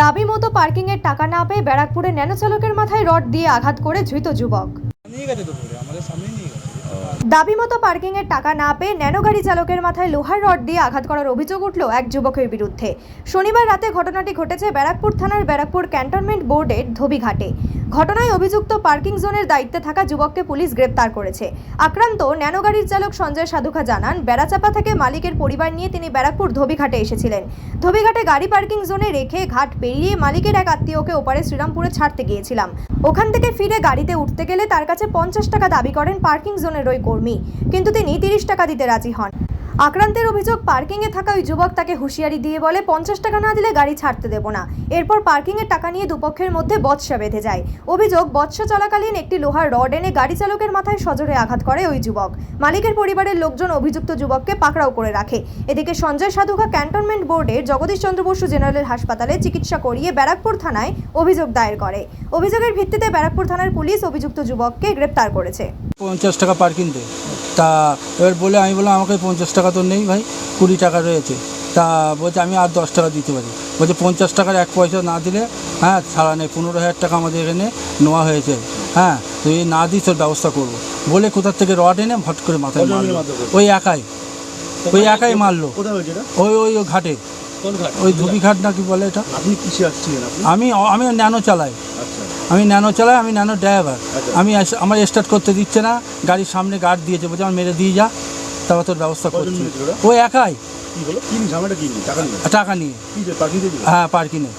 দাবি মতো পার্কিংয়ের টাকা না পেয়ে ব্যারাকপুরে ন্যানো চালকের মাথায় রড দিয়ে আঘাত করে ধৃত যুবক। দাবি মতো পার্কিংয়ের টাকা না পেয়ে ন্যানো গাড়ি চালকের মাথায় লোহার রড দিয়ে আঘাত করার অভিযোগ উঠল এক যুবকের বিরুদ্ধে। শনিবার রাতে ঘটনাটি ঘটেছে ব্যারাকপুর থানার ব্যারাকপুর ক্যান্টনমেন্ট বোর্ডের ধোবিঘাটে। ঘটনায় অভিযুক্ত পার্কিং জোনের দায়িত্বে থাকা যুবককে পুলিশ গ্রেপ্তার করেছে। আক্রান্ত ন্যানো গাড়ির চালক সঞ্জয় সাধুখা জানান, বেড়াচাপা থেকে মালিকের পরিবার নিয়ে তিনি ব্যারাকপুর ধোবিঘাটে এসেছিলেন। ধোবিঘাটে গাড়ি পার্কিং জোনে রেখে ঘাট পেরিয়ে মালিকের এক আত্মীয়কে ওপারে শ্রীরামপুরে ছাড়তে গিয়েছিলাম। ওখান থেকে ফিরে গাড়িতে উঠতে গেলে তার কাছে পঞ্চাশ টাকা দাবি করেন পার্কিং জোনের ওই কর্মী। কিন্তু তিনি তিরিশ টাকা দিতে রাজি হন। আক্রান্তের অভিযোগ পার্কিংয়ে থাকা ওই যুবক তাকে হুঁশিয়ারি দিয়ে বলে, পঞ্চাশ টাকা না দিলে গাড়ি ছাড়তে দেবো না। এরপর পার্কিংয়ের টাকা নিয়ে দুপক্ষের মধ্যে বৎসা বেঁধে যায়। অভিযোগ, বৎসা চলাকালীন একটি লোহার রড এনে গাড়ি চালকের মাথায় সজোরে আঘাত করে ওই যুবক। মালিকের পরিবারের লোকজন অভিযুক্ত যুবককে পাকড়াও করে রাখে। এদিকে সঞ্জয় সাধুকা ক্যান্টনমেন্ট বোর্ডের জগদীশ চন্দ্র বসু জেনারেল হাসপাতালে চিকিৎসা করিয়ে ব্যারাকপুর থানায় অভিযোগ দায়ের করে। অভিযোগের ভিত্তিতে ব্যারাকপুর থানার পুলিশ অভিযুক্ত যুবককে গ্রেপ্তার করেছে। পঞ্চাশ টাকা পার্কিং দে তা এবার বলে আমি বললাম আমাকে পঞ্চাশ টাকা তো নেই ভাই কুড়ি টাকা রয়েছে। তা বলছে আমি আর দশ টাকা দিতে পারি। বলছে পঞ্চাশ টাকার এক পয়সা না দিলে হ্যাঁ ছাড়া নেই পনেরো হাজার টাকা আমাদের এখানে নেওয়া হয়েছে। হ্যাঁ তুই না দিস তোর ব্যবস্থা করব। বলে কোথার থেকে রড এনে ভট করে মাথায় মারলো। ওই একাই। ওই একাই মারলো। ওই ওই ওই ঘাটে। ওই ধুবি ঘাট না কি বলে এটা? আপনি কিসে আসছিলেন আমি আমি ন্যানো চালাই আচ্ছা। আমি ন্যানো চালাই আমি ন্যানো ড্রাইভার আচ্ছা। আমি আমার স্টার্ট করতে দিচ্ছে না গাড়ির সামনে গার্ড দিয়েছে বলছে আমার মেরে দিয়ে যা তারপর তোর ব্যবস্থা করছি। ও একাই। টাকা নিয়ে? হ্যাঁ পার্কিংয়ে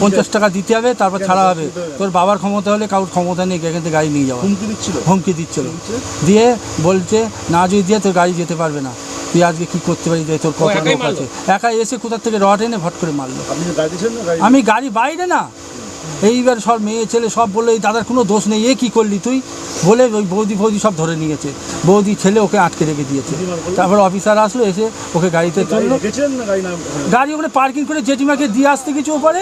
পঞ্চাশ টাকা দিতে হবে তারপর ছাড়া হবে। তোর বাবার ক্ষমতা হলে কারোর ক্ষমতা নেই এখান থেকে গাড়ি নিয়ে যাওয়া হুমকি দিচ্ছিল? হুমকি দিচ্ছিল। দিয়ে বলছে না যদি দিয়ে তোর গাড়ি যেতে পারবে না। তুই আজকে কি করতে পারি যে তোর কত লোক আছে। একাই এসে কোথার থেকে রড এনে ভট করে মারলো। আমি গাড়ি বাইরে না। এইবার সব মেয়ে ছেলে সব বলল এই দাদার কোনো দোষ নেই এ কী করলি তুই? বলে ওই বৌদি বৌদি সব ধরে নিয়েছে। বৌদি ছেলে ওকে আটকে রেখে দিয়েছে। তারপর অফিসার আসলো এসে ওকে গাড়িতে চলল তুললো। গাড়ি ওখানে পার্কিং করে জেঠিমাকে দিয়ে আসতে কিছু ওপরে।